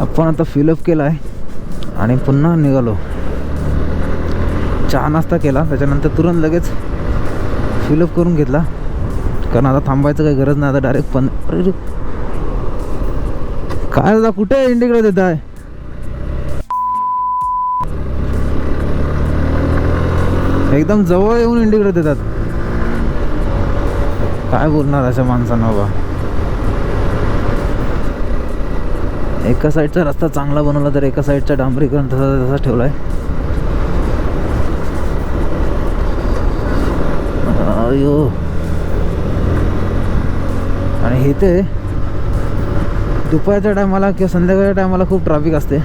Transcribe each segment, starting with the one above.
आपण आता फिलअप केला आहे. आणि पुन्हा निघालो. चहा नाश्ता केला. त्याच्यानंतर तुरंत लगेच फिलअप करून घेतला. कारण आता थांबायचं काही गरज नाही आता डायरेक्ट पण अरे काय दादा कुठे इंडिकडे देत आहे? एकदम जवळ येऊन इंडिकडे देतात. काय बोलणार अशा माणसांना बाबा एका साईडचा रस्ता चांगला बनवला तर एका साईडचा डांबरीकरण तसा तसा ठेवलाय. अयो. आणि हे ते दुपारच्या टायमाला किंवा संध्याकाळच्या टायमाला खूप ट्रॅफिक असते.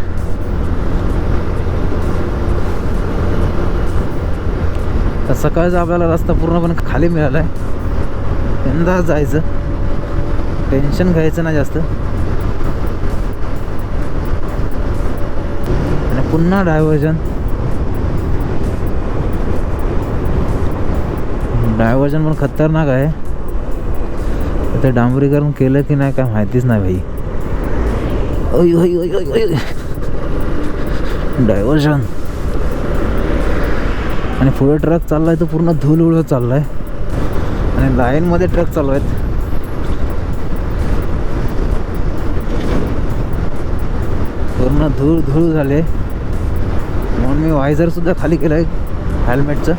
तर सकाळचा आपल्याला रस्ता पूर्णपणे खाली मिळाला आहे यंदा जायचं. टेन्शन घ्यायचं नाही जास्त. पुन्हा डायव्हर्जन डायव्हर्जन पण खतरनाक आहे. ते डांबरीकरण केलं की नाही काय माहितीच नाही भाई. ओय ओय ओय ओय ओय. डायव्हर्जन आणि पुढे ट्रक चाललाय तो पूर्ण धूल उडत चाललाय. आणि लाईनमध्ये ट्रक चालू आहेत. पूर्ण धूळ धूळ झाले म्हणून मी वायझरसुद्धा खाली केलं आहे हेल्मेटचं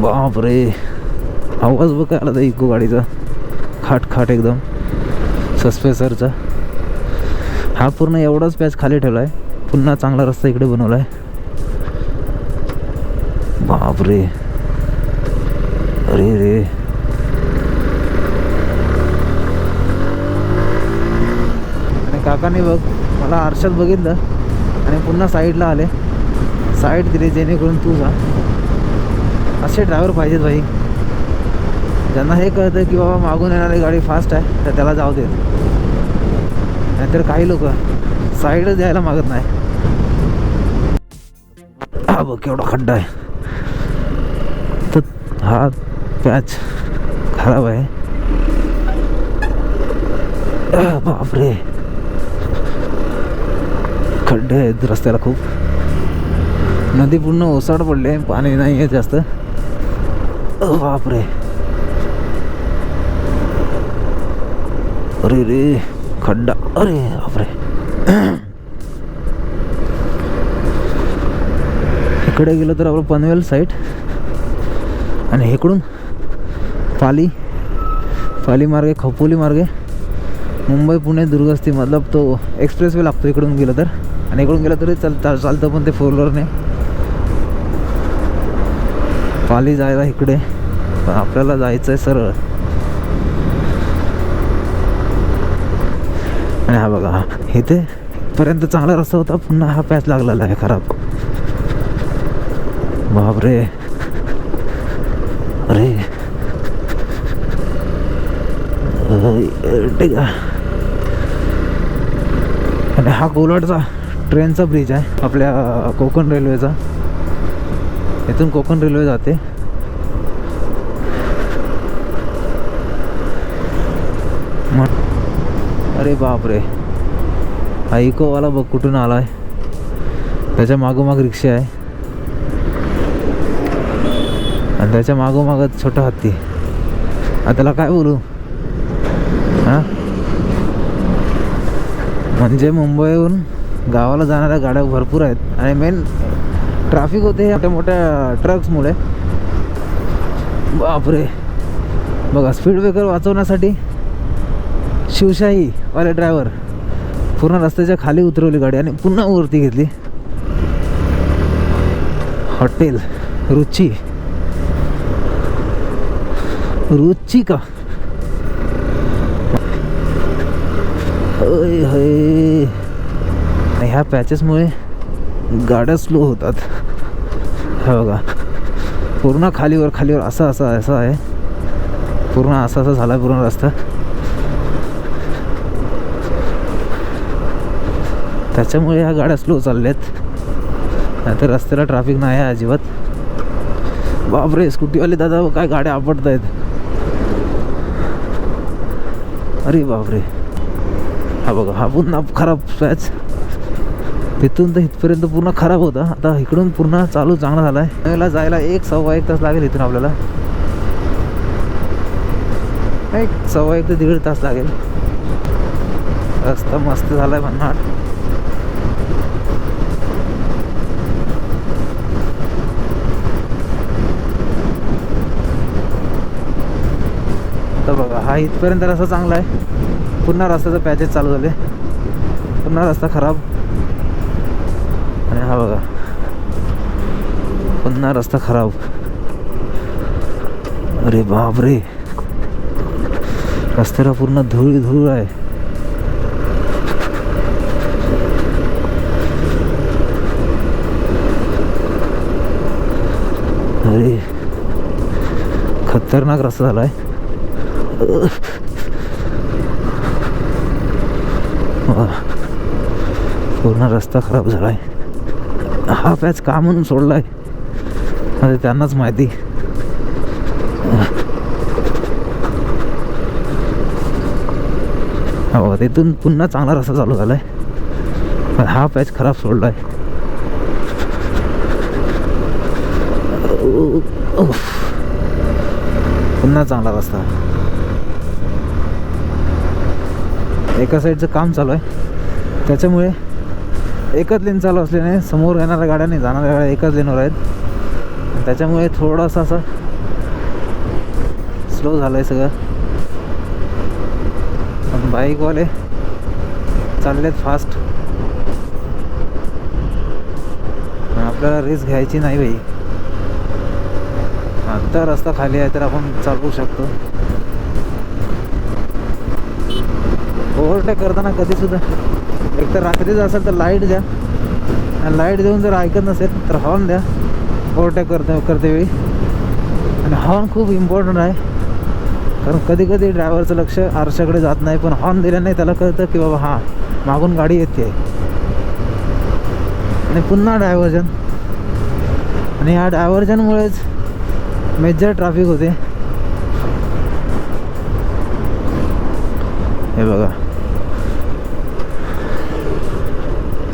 बाप रे आवाज बघा आला तर इको गाडीचा. खाट खाट एकदम. सस्पेसरचा हा पूर्ण एवढाच पॅच खाली ठेवला आहे पुन्हा चांगला रस्ता इकडे बनवला आहे बाप रे अरे रे. आणि काकाने बघ मला आरशात बघितलं. आणि पुन्हा साईडला आले. साईड दिली जेणेकरून तू जा. असे ड्रायव्हर पाहिजेत भाई. ज्यांना हे कळतं की बाबा मागून येणारी गाडी फास्ट आहे तर त्याला जाऊ देत. नाहीतर काही लोक साईडच द्यायला मागत नाही. हा बघ केवढा खड्डा आहे. तर हा पॅच खराब आहे. बापरे. खड्डे आहेत रस्त्याला खूप. नदी पूर्ण ओसाड पडले पाणी नाही आहे जास्त. बापरे. अरे रे खड्डा. अरे बापरे. इकडे गेलो तर आपलं पनवेल साईड आणि इकडून पाली पाली मार्गे खोपोली मार्गे. मुंबई पुणे दुर्गस्ती मतलब तो एक्सप्रेस वे लागतो इकडून गेलं तर. आणि इकडून गेलं तरी चालतं चालतं पण ते फोर व्हीलरने पाली जायला इकडे. पण आपल्याला जायचं आहे सरळ. आणि हा बघा इथे पर्यंत चांगला रस्ता होता पुन्हा हा पॅच लागलेला आहे खराब. बापरे. अरे. ठीक आहे आणि हा कोलाडचा ट्रेनचा ब्रिज आहे आपल्या कोकण रेल्वेचा इथून कोकण रेल्वे जाते. मग- अरे बापरे. हा इकोवाला बघ कुठून आला आहे त्याच्या मागोमाग रिक्षा आहे. आणि त्याच्या मागोमागच छोटा हत्ती. आता त्याला काय बोलू? हां? म्हणजे मुंबईहून गावाला जाणाऱ्या गाड्या भरपूर आहेत. आणि मेन ट्रॅफिक होते मोठ्या मोठ्या ट्रक्समुळे बापरे. बघा स्पीड ब्रेकर वाचवण्यासाठी शिवशाही वाले ड्रायव्हर पूर्ण रस्त्याच्या खाली उतरवली गाडी आणि पुन्हा वरती घेतली. हॉटेल रुची. रुची का? हय. आणि ह्या पॅचेसमुळे गाड्या स्लो होतात. हा बघा. पूर्ण खालीवर खालीवर असं असं असं आहे. पूर्ण असं असं झाला पूर्ण रस्ता. त्याच्यामुळे ह्या गाड्या स्लो चालल्यात. नाहीतर रस्त्याला ट्रॅफिक नाही आहे अजिबात. बापरे स्कूटीवाले दादा काय गाड्या आपडत आहेत अरे बापरे. हा बघा हा पुन्हा खराब पॅच. तिथून तर इथपर्यंत पूर्ण खराब होता. आता इकडून पूर्ण चालू चांगला झाला आहे याला जायला एक सव्वा एक तास लागेल इथून आपल्याला. एक सव्वा एक ते दीड तास लागेल. रस्ता मस्त झालाय भन्नाट. तर बघा हा इथपर्यंत रस्ता चांगला आहे. पुन्हा रस्त्याचं पॅचेस चालू झाले. पुन्हा रस्ता खराब. हा बघा. पुन्हा रस्ता खराब. अरे बाप रे रस्त्याला पूर्ण धूळ धूळ आहे. अरे खतरनाक रस्ता झालाय. पूर्ण रस्ता खराब झालाय. हा पॅच का म्हणून सोडला आहे अरे त्यांनाच माहिती. हो तिथून पुन्हा चांगला रस्ता चालू झालाय. पण हा पॅच खराब सोडलाय. आहे पुन्हा चांगला रस्ता. एका साईडचं काम चालू आहे. त्याच्यामुळे एकच लेन चालू असल्याने समोर येणाऱ्या गाड्या नाही जाणाऱ्या गाड्या एकाच लेनवर आहेत. त्याच्यामुळे थोडासा असं स्लो झालं आहे सगळं. पण बाईकवाले चाललेत फास्ट आपल्याला रिस्क घ्यायची नाही बाई. आता रस्ता खाली आहे तर आपण चालवू शकतो. ओव्हरटेक करताना कधीसुद्धा. एकतर एक तर रात्रीच असेल तर लाइट द्या. आणि लाइट देऊन जर ऐकत नसेल तर हॉर्न द्या. ओव्हरटेक करते करते वेळी. आणि हॉर्न खूप इम्पॉर्टंट आहे. कारण कधी कधी ड्रायव्हरचं लक्ष आरशाकडे जात नाही पण हॉर्न दिल्याने त्याला कळतं की बाबा हां मागून गाडी येते. आणि पुन्हा डायव्हर्जन आणि ह्या डायव्हर्जनमुळेच मेजर ट्रॅफिक होते. हे बघा.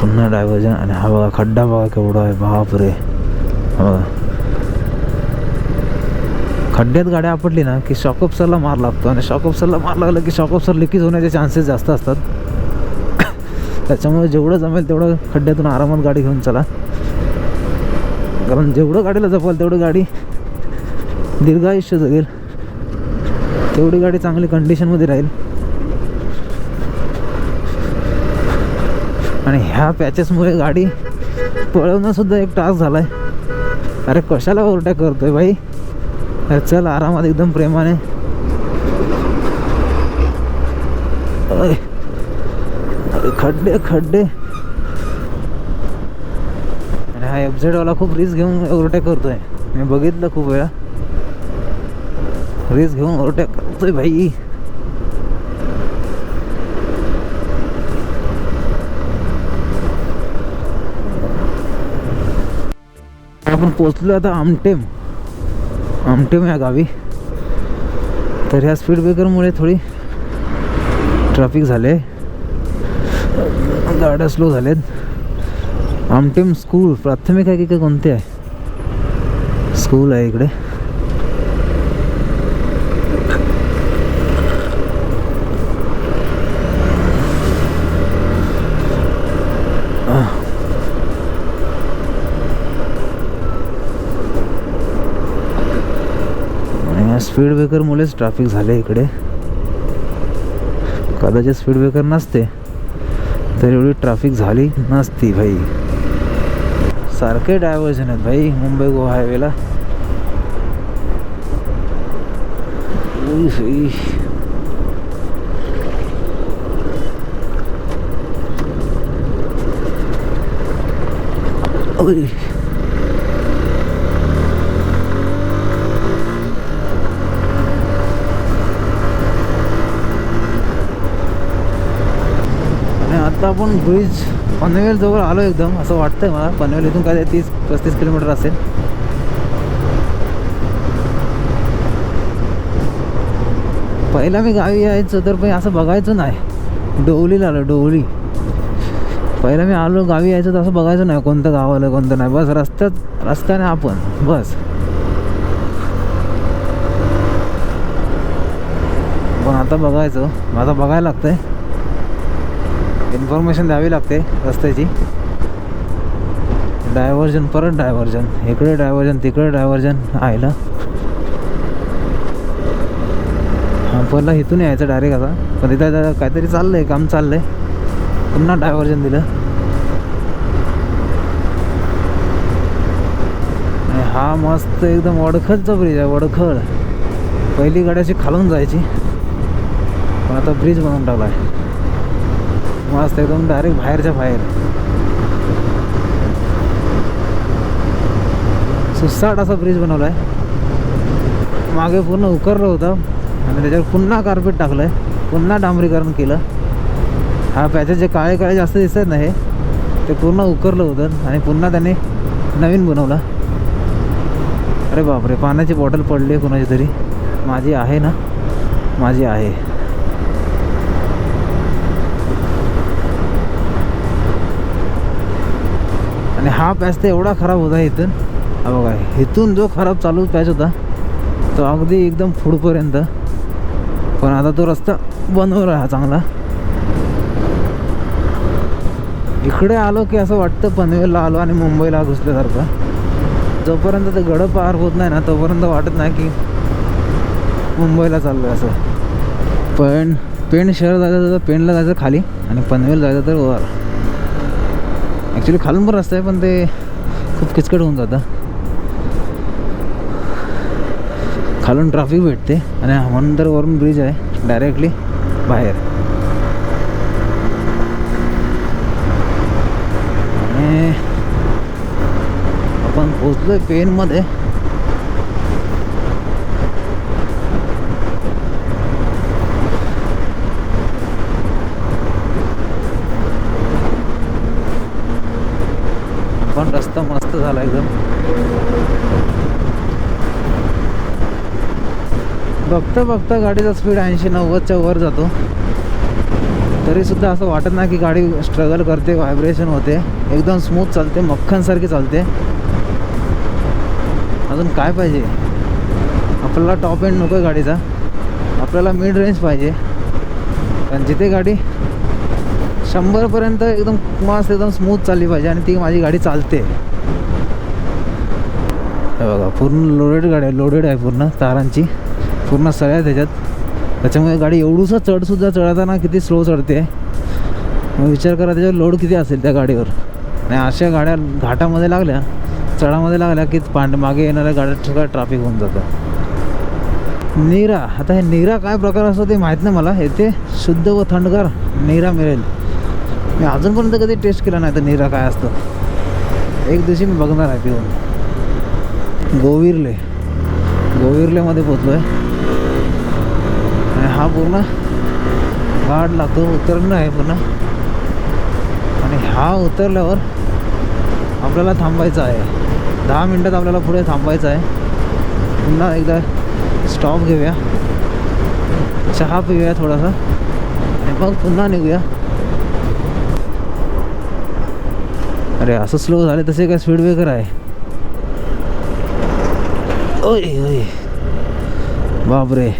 पुन्हा डायव्हर्जन आणि हा बघा खड्डा बघा केवढा आहे बापरे. हा बघा. खड्ड्यात गाड्या आपटली ना की शॉकअप्सरला मार लागतो आणि शॉकअप्सरला मार लागला की शॉकअप्सर लिकेज होण्याचे चान्सेस जास्त असतात. त्याच्यामुळे जेवढं जमेल तेवढं खड्ड्यातून आरामात गाडी घेऊन चला. कारण जेवढं गाडीला जपाल तेवढं गाडी दीर्घायुष्य जगेल. तेवढी गाडी चांगली कंडिशनमध्ये राहील. आणि ह्या पॅचेसमुळे गाडी पळवणंसुद्धा एक टास्क झाला आहे अरे कशाला ओरटेक करतो आहे भाई? अरे चल आरामात एकदम प्रेमाने. अरे खड्डे खड्डे. आणि हा एफझेडवाला खूप रिस्क घेऊन ओव्हरटेक करतोय. मी बघितलं खूप वेळा. रिस्क घेऊन ओव्हरटेक करतोय भाई. आपण पोचलो आता आमटेम. आमटेम या गावी. तर ह्या स्पीड ब्रेकरमुळे थोडी ट्रॅफिक झाले. गाड्या स्लो झाल्यात आमटेम स्कूल प्राथमिक आहे की काय कोणते आहे? स्कूल आहे इकडे. स्पीड ब्रेकरमुळेच ट्रॅफिक झाले इकडे. कदाचित स्पीड ब्रेकर नसते तर एवढी ट्रॅफिक झाली नसती भाई. सारखे डायव्हर्जन आहेत भाई मुंबई गोवा हायवेला उई, आता आपण ब्रिज पनवेल जवळ आलो एकदम असं वाटतंय मला. पनवेल इथून काय तीस पस्तीस किलोमीटर असेल. पहिला मी गावी यायचो तर पण असं बघायचं नाही. डोवलीला आलो डोवली. पहिलं मी आलो गावी यायचं तर असं बघायचं नाही कोणतं गाव आलं कोणतं नाही. बस रस्त्यात रस्त्याने आपण बस. पण आता बघायचं आता बघायला लागतंय. इन्फॉर्मेशन द्यावी लागते रस्त्याची. डायव्हर्जन परत डायव्हर्जन इकडे डायव्हर्जन तिकडे डायव्हर्जन आयला. हा पहिला इथून यायचं डायरेक्ट आता. पण तिथं काहीतरी काहीतरी चाललंय काम चाललंय. पुन्हा डायव्हर्जन दिलं. हा मस्त एकदम वडखळचा ब्रिज आहे वडखळ. पहिली गाडी अशी खालून जायची. पण आता ब्रिज बनवून टाकला आहे मस्त एकदम डायरेक्ट बाहेरच्या बाहेर. सुसाट असा ब्रिज बनवला आहे मागे पूर्ण उकरलं होतं. आणि त्याच्यावर पुन्हा कार्पेट टाकलं आहे पुन्हा डांबरीकरण केलं. हा पॅचेस जे काळे काळे जास्त दिसत ना हे ते पूर्ण उकरलं होतं आणि पुन्हा त्याने नवीन बनवलं. अरे बापरे पाण्याची बॉटल पडली आहे कोणाची तरी. माझी आहे ना? माझी आहे. आणि हा पॅच तर एवढा खराब होता इथून हा बघा इथून जो खराब चालू पॅच होता तो अगदी एकदम फुडपर्यंत पण आता तो रस्ता बनवला हा चांगला. इकडे आलो की असं वाटतं पनवेलला आलो आणि मुंबईला घुसल्यासारखं. जोपर्यंत ते गडं पार होत नाही ना तोपर्यंत वाटत नाही की मुंबईला चाललो आहे असं. पण पेण शहर जायचं तर पेणला जायचं खाली आणि पनवेल जायचं तर वर. ॲक्च्युली खालून पण रस्ता आहे पण ते खूप किचकट होऊन जातं. खालून ट्रॅफिक भेटते आणि म्हणून वरून ब्रिज आहे डायरेक्टली बाहेर. आणि आपण पोचलोय पेनमध्ये पण मस्त झाला एकदम. बघता बघता गाडीचा स्पीड ऐंशी नव्वदच्या वर जातो. तरी सुद्धा असं वाटत नाही की गाडी स्ट्रगल करते व्हायब्रेशन होते. एकदम स्मूथ चालते मक्खनसारखी चालते. अजून काय पाहिजे? आपल्याला टॉप एंड नको आहे गाडीचा. आपल्याला मिड रेंज पाहिजे. कारण जिथे गाडी शंभरपर्यंत एकदम मस्त एकदम स्मूथ चालली पाहिजे आणि ती माझी गाडी चालते. हे बघा पूर्ण लोडेड गाडी आहे लोडेड आहे पूर्ण तारांची. पूर्ण सगळ्या त्याच्यात. त्याच्यामुळे गाडी एवढूसा चढसुद्धा चढताना किती स्लो चढते. मग विचार करा त्याच्यावर लोड किती असेल त्या गाडीवर. आणि अशा गाड्या घाटामध्ये लागल्या चढामध्ये लागल्या की पांड मागे येणाऱ्या गाड्या सगळं ट्रॅफिक होऊन जातं. नीरा आता हे नीरा काय प्रकार असतो ते माहीत नाही मला. येथे शुद्ध व थंडगार नीरा मिळेल. मी अजूनपर्यंत कधी टेस्ट केला नाही तर नीरा काय असतं. एक दिवशी मी बघणार आहे पिऊन. गोविर्ले. गोविर्लेमध्ये पोचलो आहे आणि हा पूर्ण घाट लागतो उतरणं आहे पूर्ण. आणि हा उतरल्यावर आपल्याला थांबायचं आहे. दहा मिनटात आपल्याला पुढे थांबायचं आहे. पुन्हा एकदा स्टॉप घेऊया. चहा पिऊया थोडासा. आणि मग पुन्हा निघूया. अरे असं स्लो झाले तसे काय स्पीड ब्रेकर आहे? ओय ओय. बापरे.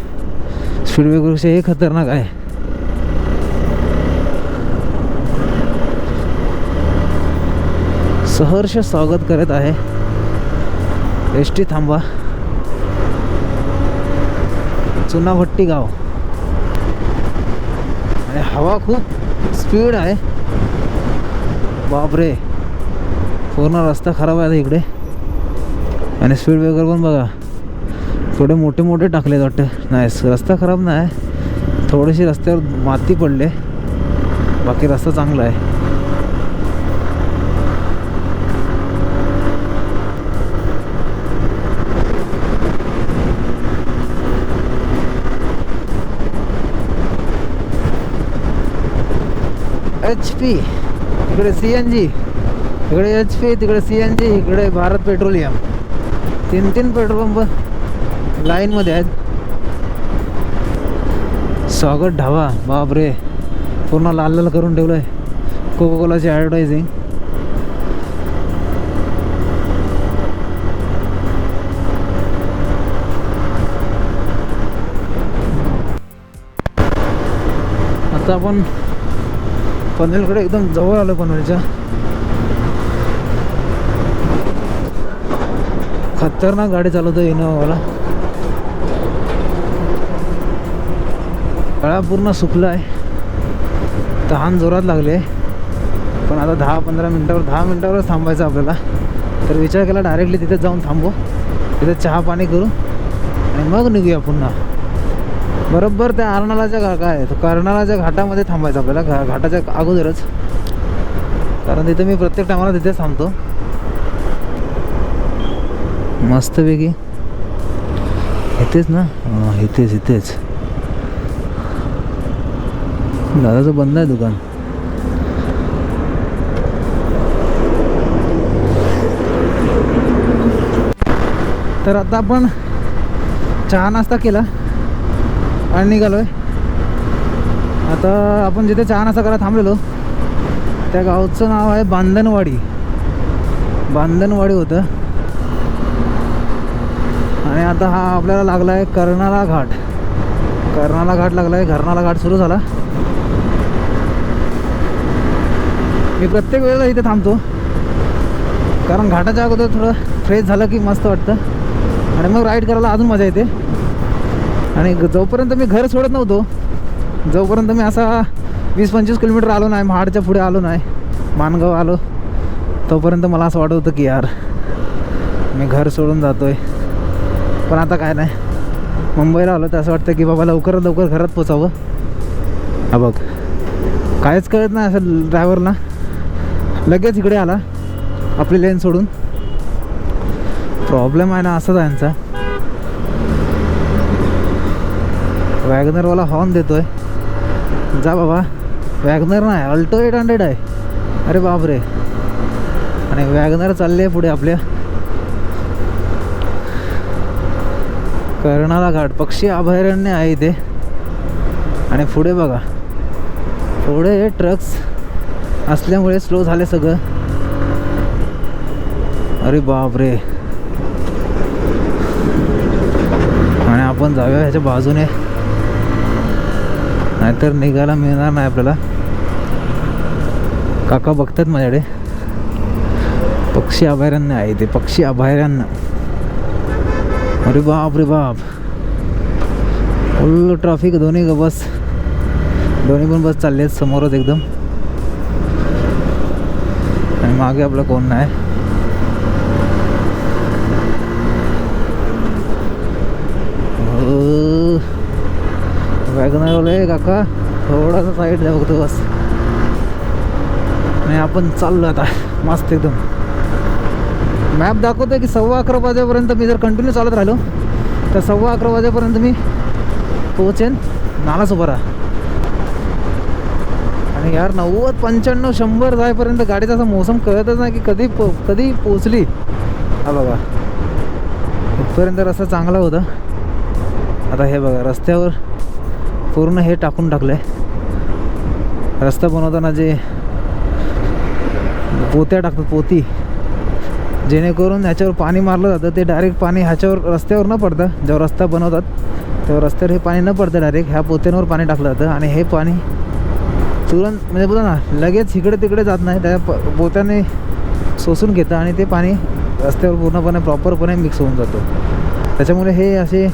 स्पीड ब्रेकरपेक्षा हे खतरनाक आहे. सहर्ष स्वागत करत आहे. एस टी थांबा चुनाभट्टी गाव. आणि हवा खूप स्पीड आहे. बापरे. पूर्ण रस्ता खराब आहे इकडे. आणि स्पीड ब्रेकर पण बघा. थोडे मोठे मोठे टाकले वाटतं. नाही रस्ता खराब नाही. थोडेसे रस्त्यावर माती पडले. बाकी रस्ता चांगला आहे. H P. इकडे सी एन जी. इकडे एच पी तिकडे सी एन जी इकडे भारत पेट्रोलियम. तीन तीन पेट्रोल पंप. लाईनमध्ये आहेत. स्वागत ढाबा बापरे. पूर्ण लाल लाल करून ठेवलं आहे कोको कोलाची ॲडव्हर्टायझिंग आता आपण पनवेलकडे एकदम जवळ आलो पनवेलच्या. खतरनाक गाडी चालवतो इनोवाला तळा पूर्ण सुकला आहे तहान जोरात लागले. पण आता दहा पंधरा मिनटावर दहा मिनटावरच थांबायचं आपल्याला. तर विचार केला डायरेक्टली तिथे जाऊन थांबू. तिथे चहा पाणी करू. आणि मग निघूया पुन्हा. बरोबर त्या अर्नाळाच्या घा काय तो कर्नाळाच्या घाटामध्ये थांबायचं आपल्याला घा घाटाच्या अगोदरच. कारण तिथे मी प्रत्येक टायमाला तिथेच थांबतो. मस्तपैकी. इथेच ना? इथेच इथेच दादाचं बंद आहे दुकान. तर आता आपण चहा नाश्ता केला आणि निघालोय. आता आपण जिथे चहा नाश्ता करायला थांबलेलो त्या गावचं नाव आहे बांधनवाडी. बांधनवाडी होतं. आणि आता हा आपल्याला लागला आहे कर्नाळा घाट. कर्नाळा घाट लागला आहे कर्नाळा घाट सुरू झाला. मी प्रत्येक वेळेला इथे थांबतो. कारण घाटाच्या अगोदर थोडं फ्रेश झालं की मस्त वाटतं. आणि मग राईड करायला अजून मजा येते. आणि जोपर्यंत मी घर सोडत नव्हतो जोपर्यंत मी असा वीस पंचवीस किलोमीटर आलो नाही महाडच्या पुढे आलो नाही मानगाव आलो तोपर्यंत मला असं वाटत होतं की यार मी घर सोडून जातो आहे पण आता काय नाही. मुंबईला आलो तर असं वाटतं की बाबा लवकरात लवकर घरात पोचावं. हा बघ. काहीच कळत नाही असं ड्रायव्हरला लगेच इकडे आला. आपली लेन सोडून. प्रॉब्लेम आहे ना असाच आहे यांचा. वॅगनरवाला हॉर्न देतोय. जा बाबा. वॅगनर नाही अल्टो एट हंड्रेड आहे. अरे बापरे. आणि वॅगनर चालले पुढे आपल्या. कर्णाला घाट. पक्षी अभयारण्य आहे इथे. आणि पुढे बघा. पुढे ट्रक्स असल्यामुळे स्लो झाले सगळं. अरे बापरे. आणि आपण जाऊया ह्याच्या बाजूने. नाहीतर निघायला मिळणार नाही आपल्याला. काका बघतात माझ्याकडे. पक्षी अभयारण्य आहे ते पक्षी अभयारण्य. अरे बाप रे बाप. फुल ट्रॅफिक दोन्ही बस. दोन्ही पण बस चालले आहेत समोरच एकदम. मागे आपलं कोण नाही. वॅगनरवाले काका थोडासा साईड द्या बघतो बस. नाही आपण चाललो आता मस्त एकदम. मॅप दाखवतोय की सव्वा अकरा वाजेपर्यंत मी जर कंटिन्यू चालत राहिलो तर सव्वा अकरा वाजेपर्यंत मी पोहोचेन नालासोपारा. आणि यार नव्वद पंच्याण्णव शंभर जायपर्यंत गाडीचा असा मोसम कळतच नाही की कधी पो कधी पोचली हा बघा इथपर्यंत रस्ता चांगला होता. आता हे बघा रस्त्यावर पूर्ण हे टाकून टाकलं आहे रस्ता बनवताना जे पोत्या टाकतात पोती जेणेकरून ह्याच्यावर पाणी मारलं जातं. ते डायरेक्ट पाणी ह्याच्यावर रस्त्यावर न पडतं. जेव्हा रस्ता बनवतात तेव्हा रस्त्यावर हे पाणी न पडतं डायरेक्ट ह्या पोत्यांवर पाणी टाकलं जातं. आणि हे पाणी तुरंत म्हणजे बोला ना लगेच इकडे तिकडे जात नाही त्या प पोत्याने सोसून घेतं आणि ते पाणी रस्त्यावर पूर्णपणे प्रॉपरपणे मिक्स होऊन जातो. त्याच्यामुळे हे असे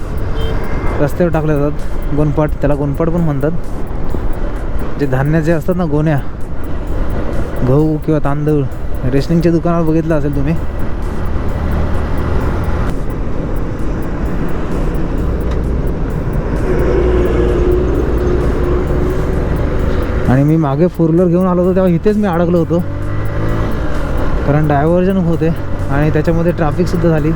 रस्त्यावर टाकले जातात. गोनपाट त्याला गोनपाट पण म्हणतात. जे धान्य जे असतात ना गोण्या गहू किंवा तांदूळ रेशनिंगच्या दुकानावर बघितलं असेल तुम्ही आणि मी मागे फोर व्हीलर घेऊन आलो होतो तेव्हा इथेच मी अडकलो होतो. कारण डायव्हर्जन होते आणि त्याच्यामध्ये ट्रॅफिकसुद्धा झाली.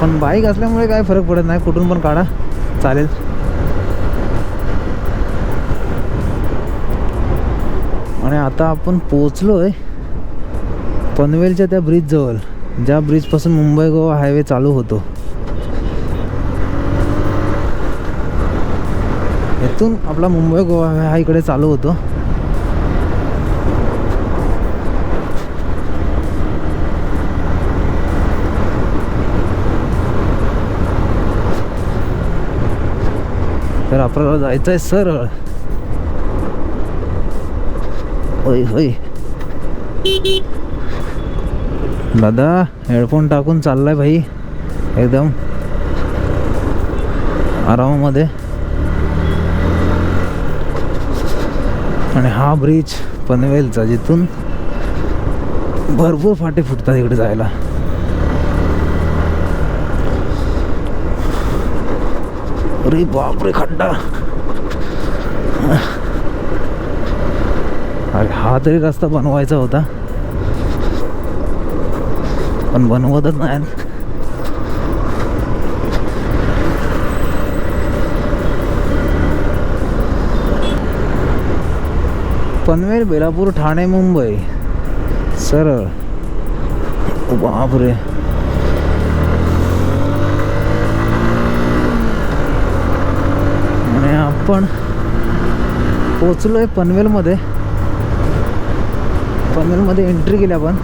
पण बाईक असल्यामुळे काय फरक पडत नाही कुठून पण काढा चालेल. आणि आता आपण पोचलो आहे पनवेलच्या त्या ब्रिजजवळ ज्या ब्रिजपासून मुंबई गोवा हायवे चालू होतो. इथून आपला मुंबई गोवा हा इकडे चालू होतो. तर आपल्याला जायचं आहे सरळ. होय होय. दादा हेडफोन टाकून चाललाय भाई. एकदम. आरामामध्ये. आणि हा ब्रिज पनवेलचा जिथून भरपूर फाटे फुटतात इकडे जायला. अरे बापरे खड्डा. अरे हा तरी रस्ता बनवायचा होता. पण बनवतच नाही. पनवेल बेलापूर ठाणे मुंबई. सरळ. बापरे. आणि आपण पोचलोय पनवेलमध्ये. पनवेलमध्ये एंट्री केली आपण.